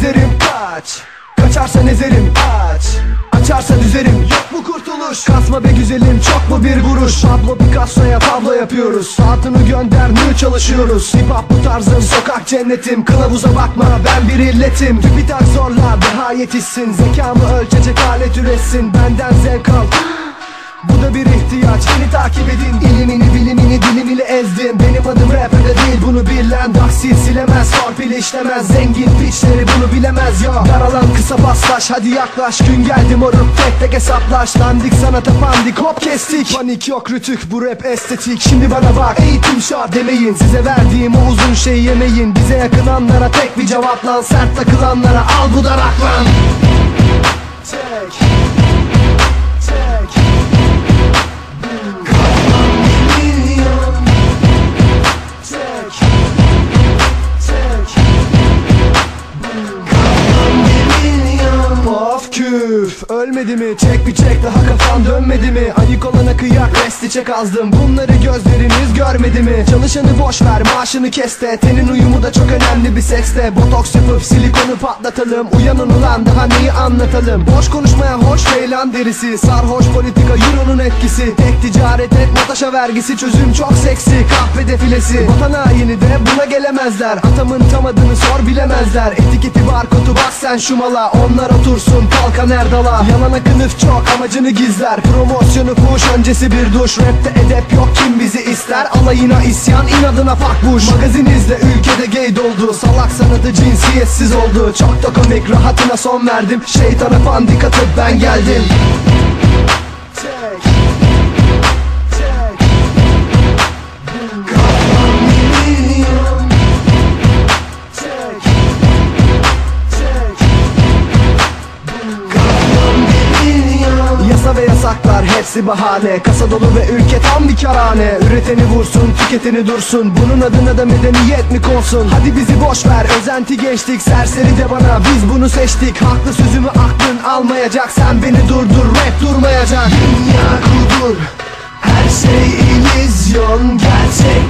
dizerim Kaç. Kaçarsan ezerim. Aç. Açarsa düzerim Yok mu kurtuluş. Kasma be güzelim. Çok mu bir vuruş? Pablo Picasso'ya tablo yapıyoruz. Saatini gönder. Nü çalışıyoruz. Hip hop bu tarzım sokak cennetim. Kılavuza bakma. Ben bir illetim. TÜBİTAK zorlar daha yetişsin Zekamı ölçecek alet üretsin. Benden zevk al. Bu da bir ihtiyaç. Beni takip edin. İlimini bilimini dilimini ezdim bilen Daksil silemez torpil işlemez. Zengin piçleri bunu bilemez ya. Daralan kısa paslaş hadi yaklaş. Gün geldi moruk tek tek hesaplaş. Landik sanata pandik hop kestik. Panik yok rütük bu rap estetik. Şimdi bana bak eğitim şart demeyin. Size verdiğim o uzun şeyi yemeyin. Bize yakınanlara tek bir cevap lan Sert takılanlara al bu darak lan Tek Ölmedi mi? Çek bir çek daha kafan dönmedi mi? Ayık olana kıyak resti çek azdım. Bunları gözleriniz görmedi mi? Çalışanı boş ver maaşını kes de Tenin uyumu da çok önemli bir sekste. Botoks yapıp silikonu patlatalım. Uyanın ulan daha neyi anlatalım? Boş konuşmaya hoş feylan derisi. Sarhoş politika euronun etkisi. Tek ticaret et Natasha vergisi. Çözüm çok seksi kahve defilesi. Vatan haini de buna gelemezler. Atamın tam adını sor bilemezler. Etiketi barkodu bak sen şu mala. Onlar otursun kalkan erdala. Yalana kınıf çok amacını gizler. Promosyonu fuş öncesi bir duş Rapte edep yok kim bizi ister? Alayına isyan inadına fuck buş. Magazin izle ülkede gay doldu Salak sanatı cinsiyetsiz oldu. Çok da komik rahatına son verdim. Şeytana pandik atıp ben geldim. Tek Yasaklar hepsi bahane. Kasa dolu ve ülke tam bir karhane Üreteni vursun tüketeni dursun. Bunun adına da medeniyet mi konsun? Hadi bizi boş ver özenti geçtik. Serseri de bana biz bunu seçtik. Haklı sözümü aklın almayacak. Sen beni durdur rap durmayacak. Dünya kudur her şey illüzyon Gerçek